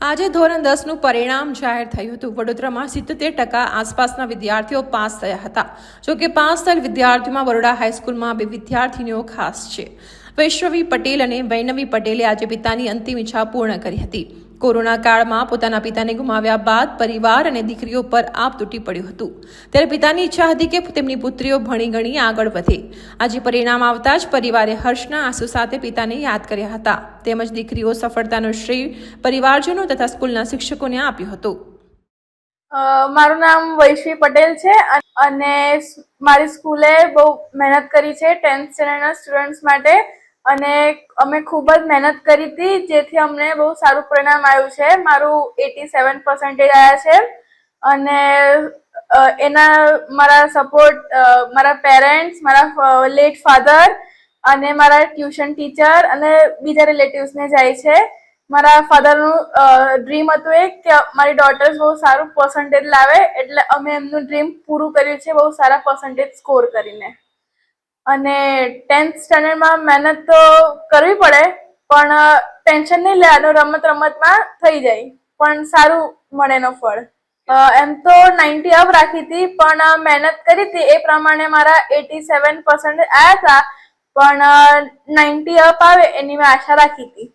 આજે ધોરણ દસનું પરિણામ જાહેર થયું હતું. વડોદરામાં સિત્તેર ટકા આસપાસના વિદ્યાર્થીઓ પાસ થયા હતા. જો કે પાસ થયેલ વિદ્યાર્થીઓમાં બરોડા હાઈસ્કૂલમાં બે વિદ્યાર્થીનીઓ ખાસ છે. વૈષ્ણવી પટેલ અને વૈનવી પટેલે આજે પિતાની અંતિમ ઈચ્છા પૂર્ણ કરી હતી. કોરોના કાળમાં પોતાના પિતાને ગુમાવ્યા બાદ પરિવાર અને દીકરીઓ પર આપ તૂટી પડ્યું હતું. ત્યારે પિતાની ઈચ્છા હતી કે તેમની પુત્રીઓ ભણી ગણી આગળ વધે. આજે પરિણામ આવતા જ પરિવારે હર્ષના આંસુ સાથે પિતાને યાદ કર્યા હતા. તેમજ દીકરીઓ સફળતાનો શ્રેય પરિવારજનો તથા સ્કૂલના શિક્ષકોને આપ્યો હતો. મારું નામ વૈશ્વી પટેલ છે અને મારી સ્કૂલે બહુ મહેનત કરી છે ટેન્થ સ્ટુડન્ટ્સ માટે. અને અમે ખૂબ જ મહેનત કરી હતી, જેથી અમને બહુ સારું પરિણામ આવ્યું છે. મારું એટી સેવન પર્સન્ટેજ આવ્યા છે. અને એના મારા સપોર્ટ મારા પેરેન્ટ્સ, મારા લેટ ફાધર અને મારા ટ્યુશન ટીચર અને બીજા રિલેટિવ્સને જાય છે. મારા ફાધરનું ડ્રીમ હતું એક કે મારી ડોટર્સ બહુ સારું પર્સન્ટેજ લાવે, એટલે અમે એમનું ડ્રીમ પૂરું કર્યું છે, બહુ સારા પર્સન્ટેજ સ્કોર કરીને. અને ટેન્થ સ્ટેન્ડર્ડમાં મહેનત તો કરવી પડે, પણ ટેન્શન નહીં લેવાનું રમત રમતમાં થઈ જાય. પણ સારું મળે એનો ફળ. એમ તો નાઇન્ટી અપ રાખી હતી, પણ મહેનત કરી હતી. એ પ્રમાણે મારા એટી સેવન પર્સન્ટ આવ્યા હતા પણ નાઇન્ટી અપ આવે એની મેં આશા રાખી હતી.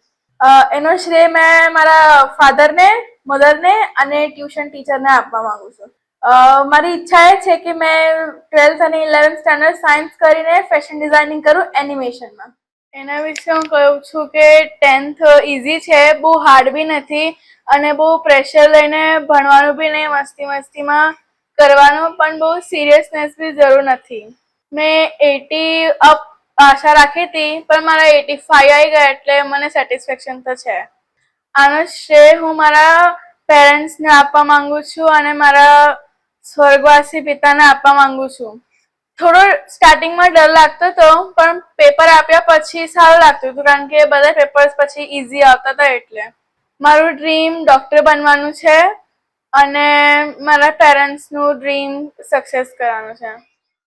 એનો શ્રેય મેં મારા ફાધરને મધરને અને ટ્યુશન ટીચરને આપવા માંગુ છું. મારી ઈચ્છા એ છે કે મેં ટ્વેલ્થ અને ઇલેવન્થ સ્ટાન્ડર્ડ સાયન્સ કરીને ફેશન ડિઝાઇનિંગ કરું એનિમેશનમાં. એના વિશે હું કહું છું કે ટેન્થ ઇઝી છે, બહુ હાર્ડ બી નથી અને બહુ પ્રેશર લઈને ભણવાનું બી નહીં, મસ્તી મસ્તીમાં કરવાનું, પણ બહુ સિરિયસનેસ બી જરૂર નથી. મેં એટી અપ આશા રાખી હતી, પણ મારા એટી ફાઈવ આવી ગયા એટલે મને સેટિસ્ફેક્શન તો છે. આનો શ્રેય હું મારા પેરેન્ટ્સને આપવા માંગુ છું અને મારા સ્વર્ગવાસી પિતાને આપવા માંગુ છું. થોડો સ્ટાર્ટિંગમાં ડર લાગતો હતો પણ પેપર આપ્યા પછી સારું લાગતું હતું, કારણ કે બધા પેપર્સ પછી ઇઝી આવતા હતા એટલે. મારું ડ્રીમ ડૉક્ટર બનવાનું છે અને મારા પેરેન્ટ્સનું ડ્રીમ સક્સેસ કરવાનું છે.